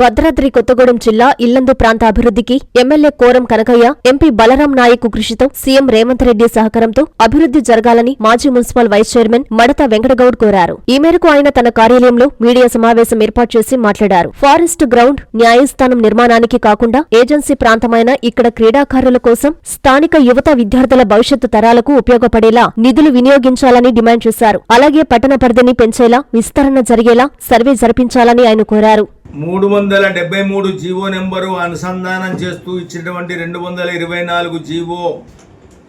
భద్రాద్రి కొత్తగూడెం జిల్లా ఇల్లందు ప్రాంత అభివృద్ధికి ఎమ్మెల్యే కోరం కనకయ్య ఎంపీ బలరాం నాయక్ కృషితో సీఎం రేవంత్ రెడ్డి సహకారంతో అభివృద్ధి జరగాలని మాజీ మున్సిపల్ వైస్ చైర్మన్ మడత వెంకటగౌడ్ కోరారు. ఈ మేరకు ఆయన తన కార్యాలయంలో మీడియా సమావేశం ఏర్పాటు చేసి మాట్లాడారు. ఫారెస్ట్ గ్రౌండ్ న్యాయస్థానం నిర్మాణానికి కాకుండా ఏజెన్సీ ప్రాంతమైన ఇక్కడ క్రీడాకారుల కోసం స్థానిక యువత విద్యార్థుల భవిష్యత్తు తరాలకు ఉపయోగపడేలా నిధులు వినియోగించాలని డిమాండ్ చేశారు. అలాగే పట్టణ పరిధిని పెంచేలా విస్తరణ జరిగేలా సర్వే జరిపించాలని ఆయన కోరారు. మూడు వందల డెబ్బై మూడు జీవో నెంబరు అనుసంధానం చేస్తూ ఇచ్చినటువంటి రెండు వందల ఇరవై నాలుగు జీవో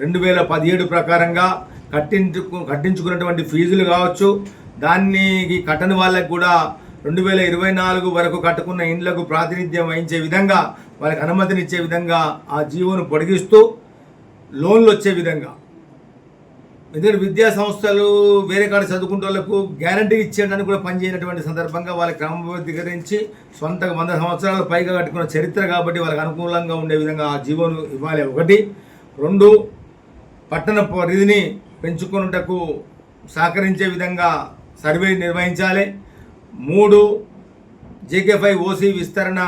రెండు వేల పదిహేడు ప్రకారంగా కట్టించు కట్టించుకున్నటువంటి ఫీజులు కావచ్చు. దాన్ని కట్టని వాళ్ళకి కూడా రెండు వేల ఇరవై నాలుగు వరకు కట్టుకున్న ఇండ్లకు ప్రాతినిధ్యం వహించే విధంగా వాళ్ళకి అనుమతినిచ్చే విధంగా ఆ జీవోను పొడిగిస్తూ లోన్లు వచ్చే విధంగా ఎందుకంటే విద్యా సంస్థలు వేరే కాడ చదువుకుంటే వాళ్ళకు గ్యారంటీ ఇచ్చేయడానికి కూడా పనిచేయనటువంటి సందర్భంగా వాళ్ళకి క్రమబద్ధీకరించి సొంతగా వంద సంవత్సరాలు పైగా కట్టుకున్న చరిత్ర కాబట్టి వాళ్ళకి అనుకూలంగా ఉండే విధంగా ఆ జీవోను ఇవ్వాలి. ఒకటి. రెండు. పట్టణ పరిధిని పెంచుకొనుటకు సహకరించే విధంగా సర్వే నిర్వహించాలి. మూడు. జేకేఫై ఓసీ విస్తరణ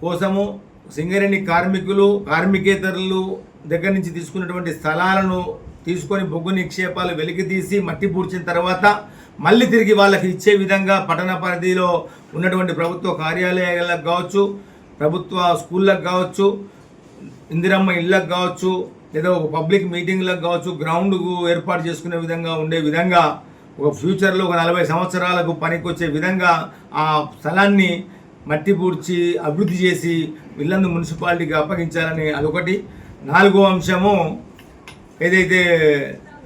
కోసము సింగరేణి కార్మికులు కార్మికేతరులు దగ్గర నుంచి తీసుకున్నటువంటి స్థలాలను తీసుకొని బొగ్గు నిక్షేపాలు వెలికి తీసి మట్టి పూడ్చిన తర్వాత మళ్ళీ తిరిగి వాళ్ళకి ఇచ్చే విధంగా పట్టణ పరిధిలో ఉన్నటువంటి ప్రభుత్వ కార్యాలయాలకు కావచ్చు ప్రభుత్వ స్కూళ్ళకు కావచ్చు ఇందిరమ్మ ఇళ్ళకు కావచ్చు లేదా ఒక పబ్లిక్ మీటింగ్లకు కావచ్చు గ్రౌండ్కు ఏర్పాటు చేసుకునే విధంగా ఉండే విధంగా ఒక ఫ్యూచర్లో ఒక నలభై సంవత్సరాలకు పనికొచ్చే విధంగా ఆ స్థలాన్ని మట్టి పూడ్చి అభివృద్ధి చేసి ఇల్లందు మున్సిపాలిటీకి అప్పగించాలని అదొకటి. నాలుగో అంశము ఏదైతే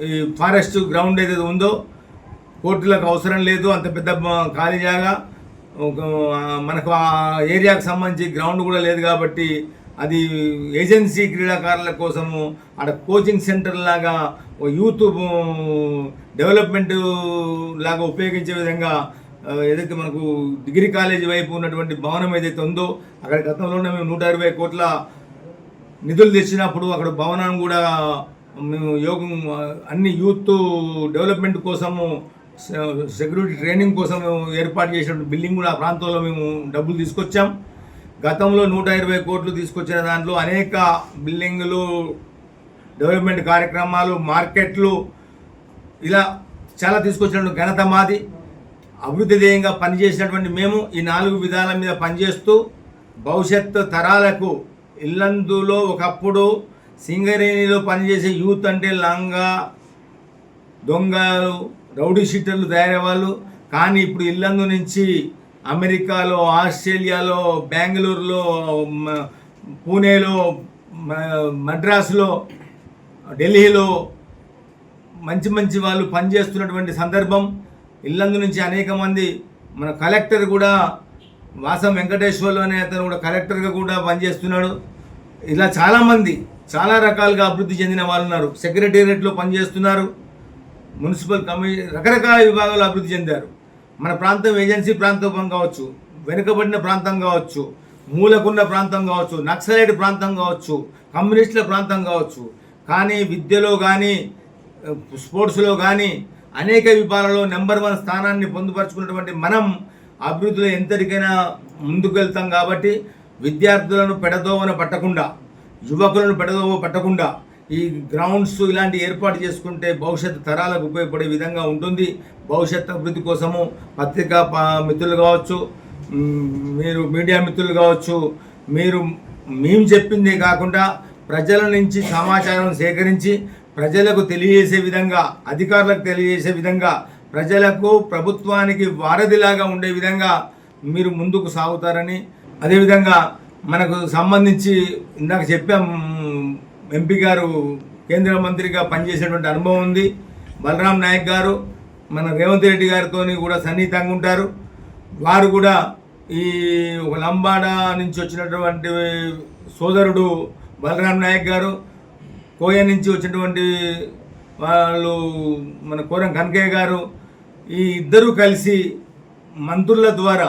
ఈ ఫారెస్ట్ గ్రౌండ్ ఏదైతే ఉందో కోర్టులకు అవసరం లేదు అంత పెద్ద ఖాళీ జాగా. మనకు ఆ ఏరియాకు సంబంధించి గ్రౌండ్ కూడా లేదు కాబట్టి అది ఏజెన్సీ క్రీడాకారుల కోసము అక్కడ కోచింగ్ సెంటర్ లాగా యూత్ డెవలప్మెంట్ లాగా ఉపయోగించే విధంగా ఏదైతే మనకు డిగ్రీ కాలేజీ వైపు ఉన్నటువంటి భవనం ఏదైతే ఉందో అక్కడ గతంలోనే మేము నూట ఇరవై కోట్ల నిధులు తెచ్చినప్పుడు అక్కడ భవనం కూడా మేము యోగం అన్ని యూత్ డెవలప్మెంట్ కోసము సెక్యూరిటీ ట్రైనింగ్ కోసం మేము ఏర్పాటు చేసిన బిల్డింగ్ కూడా ఆ ప్రాంతంలో మేము డబ్బులు తీసుకొచ్చాం. గతంలో నూట ఇరవై కోట్లు తీసుకొచ్చిన దాంట్లో అనేక బిల్డింగులు డెవలప్మెంట్ కార్యక్రమాలు మార్కెట్లు ఇలా చాలా తీసుకొచ్చినటువంటి ఘనత మాది. అభివృద్ధి ధ్యేయంగా పనిచేసినటువంటి మేము ఈ నాలుగు విధాల మీద పనిచేస్తూ భవిష్యత్ తరాలకు ఇల్లందులో ఒకప్పుడు సింగరేణిలో పనిచేసే యూత్ అంటే లంగా దొంగలు రౌడీ షీటర్లు తయారయ్యేవాళ్ళు. కానీ ఇప్పుడు ఇల్లందు నుంచి అమెరికాలో ఆస్ట్రేలియాలో బెంగళూరులో పూణేలో మద్రాసులో ఢిల్లీలో మంచి మంచి వాళ్ళు పనిచేస్తున్నటువంటి సందర్భం. ఇల్లందు నుంచి అనేక మంది మన కలెక్టర్ కూడా వాసం వెంకటేశ్వర్లు అనే అతను కూడా కలెక్టర్గా కూడా పనిచేస్తున్నాడు. ఇలా చాలామంది చాలా రకాలుగా అభివృద్ధి చెందిన వాళ్ళు ఉన్నారు. సెక్రటేరియట్లో పనిచేస్తున్నారు. మున్సిపల్ కమి రకరకాల విభాగాలు అభివృద్ధి చెందారు. మన ప్రాంతం ఏజెన్సీ ప్రాంతం కావచ్చు వెనుకబడిన ప్రాంతం కావచ్చు మూలకున్న ప్రాంతం కావచ్చు నక్సలైట్ ప్రాంతం కావచ్చు కమ్యూనిస్టుల ప్రాంతం కావచ్చు. కానీ విద్యలో కానీ స్పోర్ట్స్లో కానీ అనేక విభాగాలలో నెంబర్ వన్ స్థానాన్ని పొందుపరుచుకున్నటువంటి మనం అభివృద్ధిలో ఎంతటికైనా ముందుకు వెళ్తాం కాబట్టి విద్యార్థులను పెడదోవన పట్టకుండా యువకులను పెడదో పట్టకుండా ఈ గ్రౌండ్స్ ఇలాంటి ఏర్పాటు చేసుకుంటే భవిష్యత్ తరాలకు ఉపయోగపడే విధంగా ఉంటుంది. భవిష్యత్ అభివృద్ధి కోసము పత్రికా ప- మిత్రులు కావచ్చు మీరు మీడియా మిత్రులు కావచ్చు మీరు మేము చెప్పిందే కాకుండా ప్రజల నుంచి సమాచారం సేకరించి ప్రజలకు తెలియజేసే విధంగా అధికారులకు తెలియజేసే విధంగా ప్రజలకు ప్రభుత్వానికి వారధిలాగా ఉండే విధంగా మీరు ముందుకు సాగుతారని అదేవిధంగా మనకు సంబంధించి ఇందాక చెప్పాం ఎంపీ గారు కేంద్ర మంత్రిగా పనిచేసినటువంటి అనుభవం ఉంది. బలరాం నాయక్ గారు మన రేవంత్ రెడ్డి గారితో కూడా సన్నిహితంగా ఉంటారు. వారు కూడా ఈ ఒక లంబాడ నుంచి వచ్చినటువంటి సోదరుడు బలరాం నాయక్ గారు కోయ నుంచి వచ్చినటువంటి వాళ్ళు మన కోరం కనకయ్య గారు ఈ ఇద్దరు కలిసి మంత్రుల ద్వారా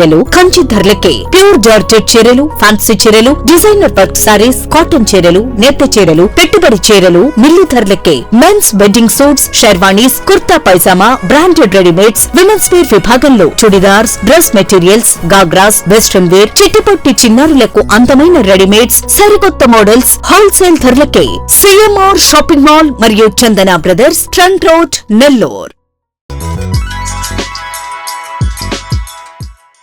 చీరలు కంచి ధరలకే. ప్యూర్ జార్జెట్ చీరలు ఫ్యాన్సీ చీరలు డిజైనర్ వర్క్ సారీస్ కాటన్ చీరలు నేత చీరలు పెట్టుబడి చీరలు మిల్లు ధరలకే. Men's wedding suits sherwanis kurta pyjama branded readymades women's wear విభాగంలో churidars dress materials ghagras western wear చిట్టుపట్టి చిన్నారులకు అందమైన రెడీమేడ్స్ సరికొత్త మోడల్స్ హోల్సేల్ ధరలకే. సిఎంఆర్ షాపింగ్ మాల్ మరియు Chandana brothers trunk road Nellore.